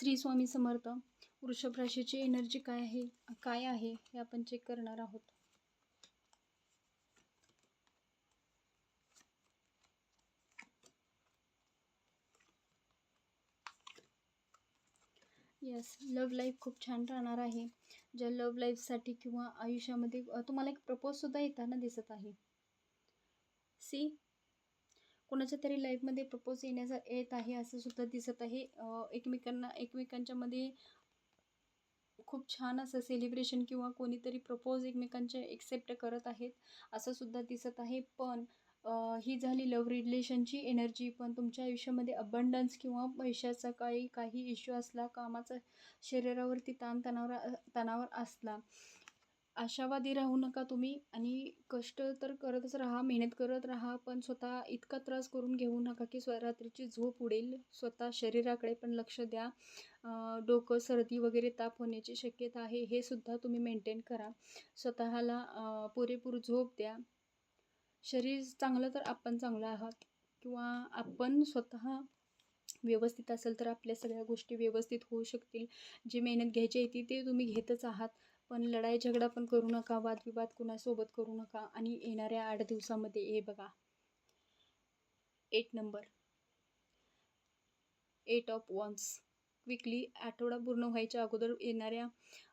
श्री स्वामी समर्थ वृषभ राशीची एनर्जी काय आहे? काय आहे? हे आपण चेक करणार आहोत. येस लव्ह लाईफ खूप छान राहणार आहे. ज्या लव्ह लाईफसाठी किंवा आयुष्यामध्ये तुम्हाला एक प्रपोजसुद्धा येताना दिसत आहे. सी कोणाच्या तरी लाईफमध्ये प्रपोज येण्याचा येत आहे असं सुद्धा दिसत आहे. एकमेकांना एकमेकांच्यामध्ये खूप छान असं सेलिब्रेशन किंवा कोणीतरी प्रपोज एकमेकांचे एक्सेप्ट करत आहेत असं सुद्धा दिसत आहे. पण ही झाली लव्ह रिलेशनची एनर्जी पण तुमच्या आयुष्यामध्ये अबंडन्स किंवा पैशाचा काही काही इश्यू असला कामाचा शरीरावरती ताणतणावर तणावर असला आशावादी राहू नका तुम्ही आणि कष्ट तर करतच राहा मेहनत करत राहा पण स्वतः इतका त्रास करून घेऊ नका की स्व रात्रीची झोप उडेल. स्वतः शरीराकडे पण लक्ष द्या. डोकं सर्दी वगैरे ताप होण्याची शक्यता आहे हे सुद्धा तुम्ही मेंटेन करा. स्वतःला पुरेपूर झोप द्या. शरीर चांगलं तर आपण चांगलं आहात किंवा आपण स्वतः व्यवस्थित असेल तर आपल्या सगळ्या गोष्टी व्यवस्थित होऊ शकतील. जी मेहनत घ्यायची आहे ती ते तुम्ही घेतच आहात. पण लढाई झगडा पण करू नका वादविवाद कुणासोबत करू नका. आणि येणाऱ्या आठ दिवसामध्ये हे बघा. Eight number eight of once quickly आठवडा पूर्ण व्हायच्या अगोदर येणाऱ्या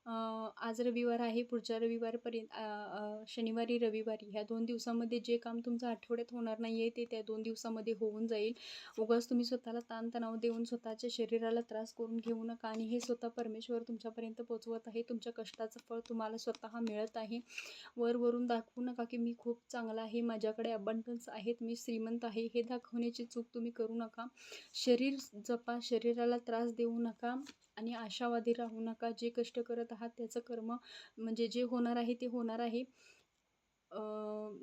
आज रविवार आहे पुढच्या रविवारपर्यंत शनिवारी रविवारी ह्या दोन दिवसामध्ये जे काम तुमचं आठवड्यात होणार नाही आहे ते त्या दोन दिवसामध्ये होऊन जाईल. उगाच तुम्ही स्वतःला ताणतणाव देऊन स्वतःच्या शरीराला त्रास करून घेऊ नका आणि हे स्वतः परमेश्वर तुमच्यापर्यंत पोचवत आहे. तुमच्या कष्टाचं फळ तुम्हाला स्वतः मिळत आहे. वरवरून दाखवू नका की मी खूप चांगला आहे माझ्याकडे अबंडन्स आहेत मी श्रीमंत आहे. हे दाखवण्याची चूक तुम्ही करू नका. शरीर जपा शरीराला त्रास देऊ नका. आणि आशावादी राहू नका. जे कष्ट करत आहात त्याचं कर्म म्हणजे जे होणार आहे ते होणार आहे.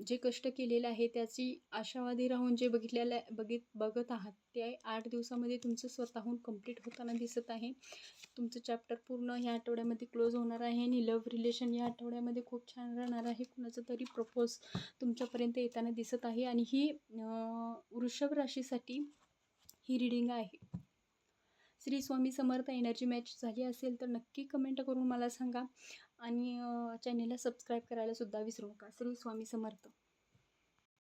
जे कष्ट केलेलं आहे त्याची आशावादी राहून जे बघितलेलं आहे बघित बघत आहात ते आठ दिवसामध्ये तुमचं स्वतःहून कंप्लीट होताना दिसत आहे. तुमचं चॅप्टर पूर्ण ह्या आठवड्यामध्ये क्लोज होणार आहे आणि लव्ह रिलेशन या आठवड्यामध्ये खूप छान राहणार आहे. कुणाचं तरी प्रपोज तुमच्यापर्यंत येताना दिसत आहे. आणि ही वृषभ राशीसाठी ही रिडिंग आहे. श्री स्वामी समर्थ एनर्जी मॅच झाली असेल तर नक्की कमेंट करून मला सांगा. आणि चॅनेलला सबस्क्राईब करायला सुद्धा विसरू नका. श्री स्वामी समर्थ.